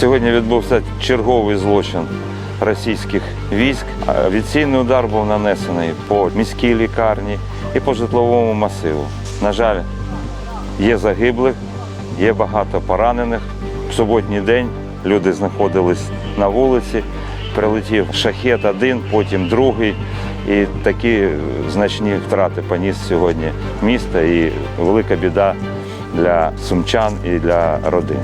Сьогодні відбувся черговий злочин російських військ. А Відційний удар був нанесений по міській лікарні і по житловому масиву. На жаль, є загиблих, є багато поранених. В суботній день люди знаходились на вулиці. Прилетів шахет один, потім другий. І такі значні втрати поніс сьогодні місто і велика біда для сумчан і для родин.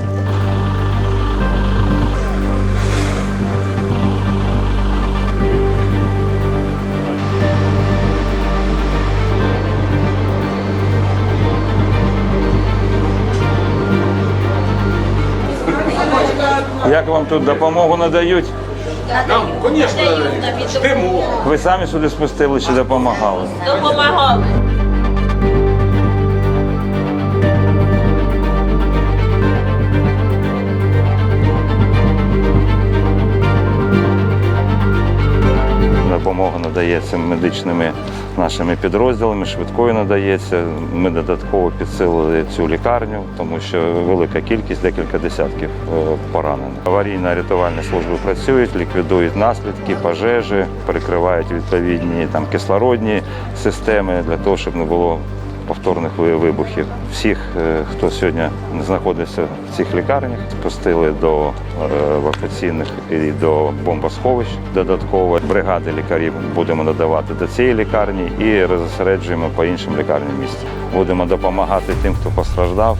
Як вам тут допомогу надають? Нам, звісно, ждемо. Ви самі сюди спустили чи допомагали? Допомагали. Допомога надається медичними нашими підрозділами, швидкою надається. Ми додатково підсилили цю лікарню, тому що велика кількість, декілька десятків е, поранених. Аварійно-рятувальні служби працюють, ліквідують наслідки, пожежі, перекривають відповідні там кислородні системи для того, щоб не було повторних вибухів. Всіх, е, хто сьогодні знаходиться в цих лікарнях, спустили до евакуаційних і до бомбосховищ. Додатково бригади лікарів будемо надавати до цієї лікарні і розсереджуємо по іншим лікарням міста. Будемо допомагати тим, хто постраждав.